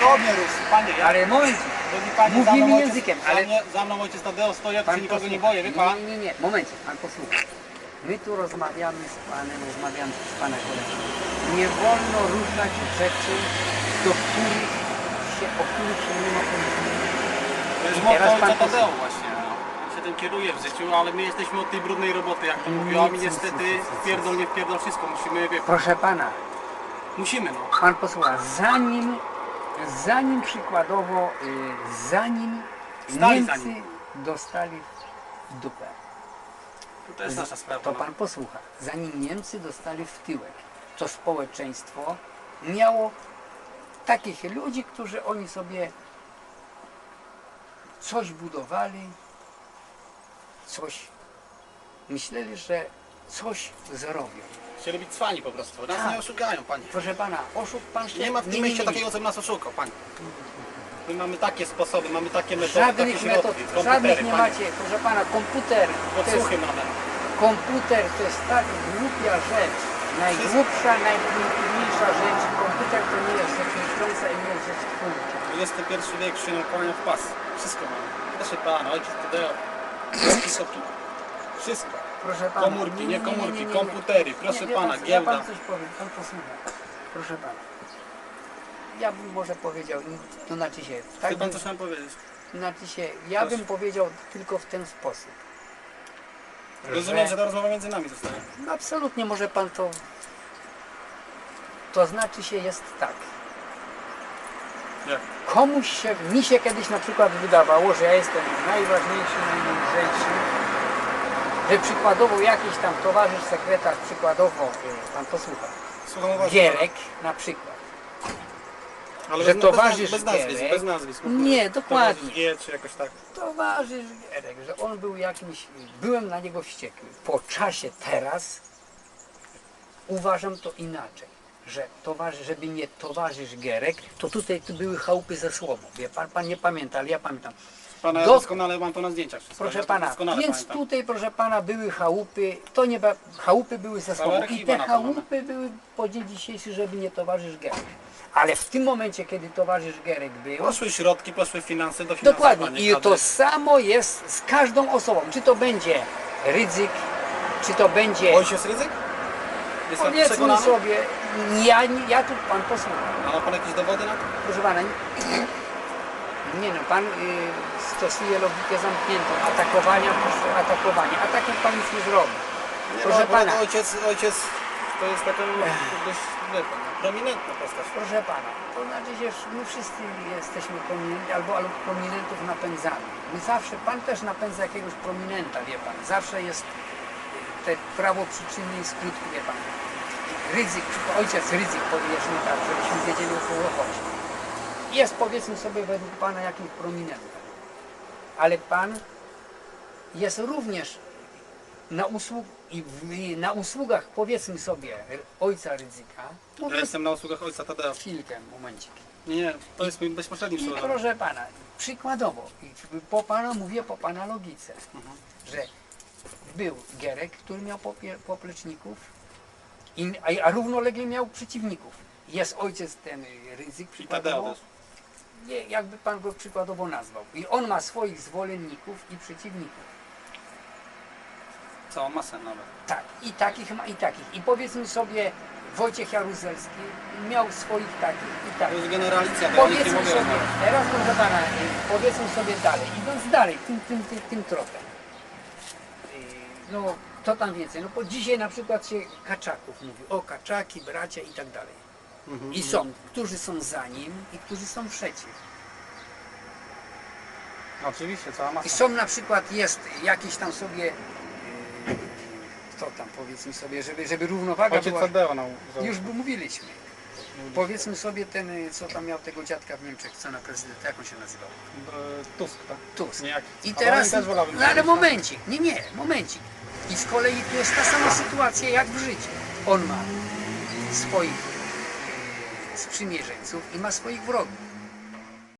Tobie ruszy, panie, ja... Ale moment, Drogi panie, Mówimy za mną ojciec- językiem, za ale- mnie- Za mną ojciec Tadeusz stoi, ja tu się nikogo nie boję, wie pan? Nie, nie, nie, momencie, pan posłucha. My tu rozmawiamy z panem, rozmawiamy z pana kolegą. Nie wolno ruszać rzeczy, do których się, o których się nie ma pojęcia. To jest motto teraz pan ojca posłucha. Tadeusz właśnie. no. On się tym kieruje w życiu, ale my jesteśmy od tej brudnej roboty, jak to mówiła mi niestety, nic, nic, nic. pierdol, nie pierdol, wszystko musimy, wie pan. Proszę pana, Musimy, no. pan posłucha, zanim, zanim przykładowo, y, zanim Stali za Niemcy nim. dostali w dupę, To jest nasza sprawa. to no. pan posłucha, zanim Niemcy dostali w tyłek, to społeczeństwo miało takich ludzi, którzy oni sobie coś budowali, coś myśleli, że coś zrobią. Chcieli być cwani po prostu, nas Tak. nie oszukają, panie. Proszę pana, oszuk pan się... Nie ma w tym mieście takiego, co by nas oszukał, panie. My mamy takie sposoby, mamy takie metody, takie Żadnych metod, środki, żadnych komputery, nie panie. macie. Proszę pana, komputer to jest, Podsłuchy mamy. komputer to jest tak głupia rzecz. Najgłupsza, najprymitywniejsza rzecz. Komputer to nie jest rzecz myśląca i nie jest rzecz twórcza. XXI wiek szyną konia w pas. Wszystko mamy. Proszę pana, ojciec Tadeusz. Wszystko. Wszystko. Proszę pana. Komórki, nie komórki, komputery, proszę wie pana, co, giełda. Ja pan coś powiem, pan posłucha. Proszę pana. Ja bym może powiedział, to znaczy się, tak Chce pan bym, coś nam powiedzieć? znaczy się, ja Proszę. bym powiedział tylko w ten sposób. Rozumiem, że ta rozmowa między nami zostaje. No absolutnie może pan to. To znaczy się jest tak. Jak? Komuś się, mi się kiedyś na przykład wydawało, że ja jestem najważniejszy, najmądrzejszy, że przykładowo jakiś tam towarzysz sekretarz, przykładowo, y, pan posłucha, Słucham uważnie. Gierek na przykład. Ale że bez, towarzysz bez, bez nazwisk, Gierek- bez nazwisk. Nie, dokładnie. Towarzysz G, czy jakoś tak. Towarzysz Gierek, że on był jakimś, byłem na niego wściekły. Po czasie teraz uważam to inaczej. Że towarzysz, żeby nie towarzysz Gierek, to tutaj tu były chałupy ze słomą. Wie pan, pan nie pamięta, ale ja pamiętam. Pana ja Do- doskonale mam to na zdjęciach wszystko. Proszę ja to pana, doskonale więc pamiętam. tutaj, proszę pana, były chałupy, to nie, ba- chałupy były ze sobą i archiwa te na to mamy. chałupy były po dzień dzisiejszy, żeby nie towarzysz Gerek. Ale w tym momencie, kiedy towarzysz Gerek był, Poszły środki, poszły finanse, dofinansowanie. dokładnie, i to samo jest z każdą osobą, czy to będzie Rydzyk, czy to będzie, Ojciec ryzyk? Jest pan powiedzmy przekonany? sobie, ja, ja tu pan posłucha. A ma pan jakieś dowody na to? Proszę pana, nie no, pan y, stosuje logikę zamkniętą, atakowania, proszę, atakowania, a tak jak pan nic nie zrobi. Nie, Proszę no, pana. Ojciec, ojciec to jest taka dość wie pan, prominentna postać. Proszę pana, to znaczy, że my wszyscy jesteśmy prominentni albo, albo prominentów napędzamy. My zawsze, pan też napędza jakiegoś prominenta, wie pan. Zawsze jest te prawo przyczyny i skutku, wie pan. Ryzyk, ojciec ryzyk powiedzmy tak, żebyśmy wiedzieli o kogo chodzi. Jest powiedzmy sobie według pana jakimś prominentem. Ale pan jest również na, usług, i w, na usługach powiedzmy sobie ojca ryzyka. Ja jestem na usługach ojca Tadeusz. chwilkę, momencik. Nie, nie, to jest mój bezpośredni I proszę pana, przykładowo, po pana mówię po pana logice, Mhm. że był Gierek, który miał popie- popleczników, a, a równolegle miał przeciwników. Jest ojciec ten ryzyk I przykładowo, Tadeusz. Nie, jakby pan go przykładowo nazwał. I on ma swoich zwolenników i przeciwników. Całą masę nawet. Tak, i takich ma i takich. I powiedzmy sobie, Wojciech Jaruzelski miał swoich takich i To takich. jest generalicja, bo nie Powiedzmy mogę sobie, rozmawiać. teraz proszę pana, y, powiedzmy sobie dalej, idąc dalej, tym, tym, tym, tym tropem. Y, No, co tam więcej? No bo dzisiaj na przykład się Kaczaków mówi, o Kaczaki, bracia i tak dalej. Mhm. I są, którzy są za nim i którzy są przeciw. No, Oczywiście, cała masa. I są na przykład, jest jakiś tam sobie, y, kto tam powiedzmy sobie, żeby, żeby równowaga Ojciec była. Tadeusz nam Już by mówiliśmy. Powiedzmy sobie ten, y, co tam miał tego dziadka w Niemczech, co na prezydenta, jak on się nazywał? E, Tusk, tak? Tusk. Niejaki. I teraz, też wolałbym no ale powiedzieć, momencik, nie, nie, momencik. I z kolei tu jest ta sama sytuacja jak w życiu. On ma swoich e, sprzymierzeńców i ma swoich wrogów.